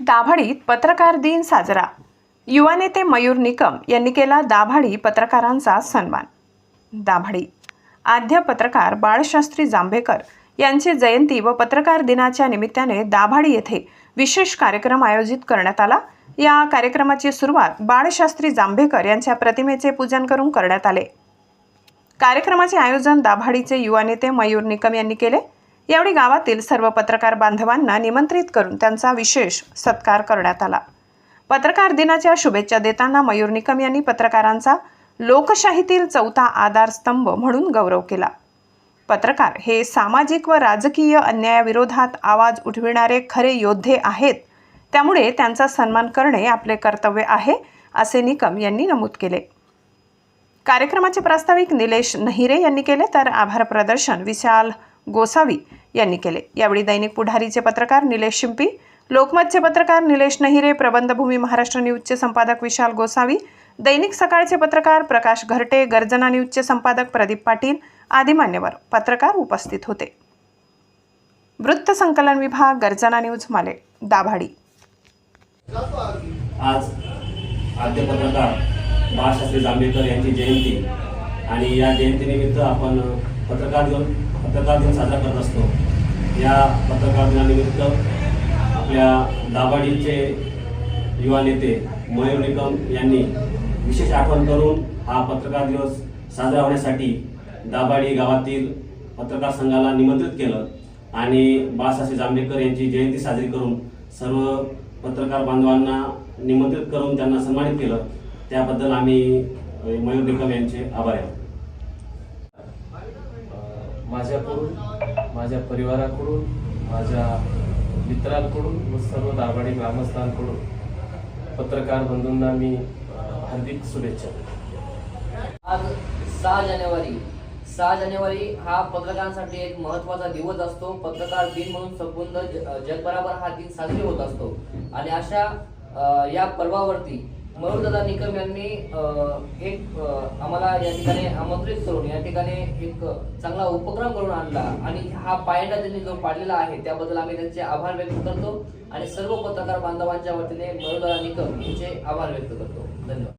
दाभाडीत पत्रकार दिन साजरा. युवा नेते मयूर निकम यांनी केला दाभाडी पत्रकारांचा सन्मान. दाभाडी. आद्य पत्रकार बाळशास्त्री जांभेकर यांची जयंती व पत्रकार दिनाच्या निमित्ताने दाभाडी येथे विशेष कार्यक्रम आयोजित करण्यात आला. या कार्यक्रमाची सुरुवात बाळशास्त्री जांभेकर यांच्या प्रतिमेचे पूजन करून करण्यात आले. कार्यक्रमाचे आयोजन दाभाडीचे युवा नेते मयूर निकम यांनी केले. यावेळी गावातील सर्व पत्रकार बांधवांना निमंत्रित करून त्यांचा विशेष सत्कार करण्यात आला. पत्रकार दिनाच्या शुभेच्छा देताना मयूर निकम यांनी पत्रकारांचा लोकशाहीतील चौथा आधारस्तंभ म्हणून गौरव केला. पत्रकार हे सामाजिक व राजकीय अन्यायाविरोधात आवाज उठविणारे खरे योद्धे आहेत. त्यामुळे त्यांचा सन्मान करणे आपले कर्तव्य आहे असे निकम यांनी नमूद केले. कार्यक्रमाचे प्रास्ताविक निलेश नहिरे यांनी केले तर आभार प्रदर्शन विशाल गोसावी यांनी केले. यावेळी दैनिक पुढारीचे पत्रकार निलेश शिंपी लोकमतचे पत्रकार निलेश नहिरे प्रबंधभूमी महाराष्ट्र न्यूजचे संपादक विशाल गोसावी दैनिक सकाळचे पत्रकार प्रकाश घरटे गर्जना न्यूजचे संपादक प्रदीप पाटील आदी मान्यवर पत्रकार उपस्थित होते. वृत्त संकलन विभाग गर्जना न्यूज माले दाभाडी. आज आद्य पत्रकार बाळशास्त्री जांभेकर यांची जयंती आणि या जयंतीनिमित्त आपण पत्रकार दिन पत्रकार दिन साजरा करत असतो. या पत्रकार दिनानिमित्त आपल्या दाभाडीचे युवा नेते मयूर निकम यांनी विशेष आठवण करून हा पत्रकार दिवस साजरा होण्यासाठी दाभाडी गावातील पत्रकार संघाला निमंत्रित केलं आणि बाळासाहेब जांभेकर यांची जयंती साजरी करून सर्व पत्रकार बांधवांना निमंत्रित करून त्यांना सन्मानित केलं. त्याबद्दल आम्ही मयूर निकम यांचे आभार आहे माझ्याकडून माझ्या परिवाराकडून माझ्या मित्रांकडून व सर्व दाभाडी ग्रामस्थांकडून पत्रकार बंधूंना मी हार्दिक शुभेच्छा आज सहा जानेवारी. सहा जानेवारी हा पत्रकारांसाठी एक महत्त्वाचा दिवस असतो. पत्रकार दिन म्हणून संपूर्ण जगभरावर हा दिन साजरी होत असतो. आणि अशा या पर्वावरती मयूरदादा निकम यांनी एक आम्हाला या ठिकाणी आमंत्रित करून या ठिकाणी एक चांगला उपक्रम करून आणला. आणि हा पायंडा त्यांनी जो पाडलेला आहे त्याबद्दल आम्ही त्यांचे आभार व्यक्त करतो. आणि सर्व पत्रकार बांधवांच्या वतीने मयूरदादा निकम यांचे आभार व्यक्त करतो. धन्यवाद.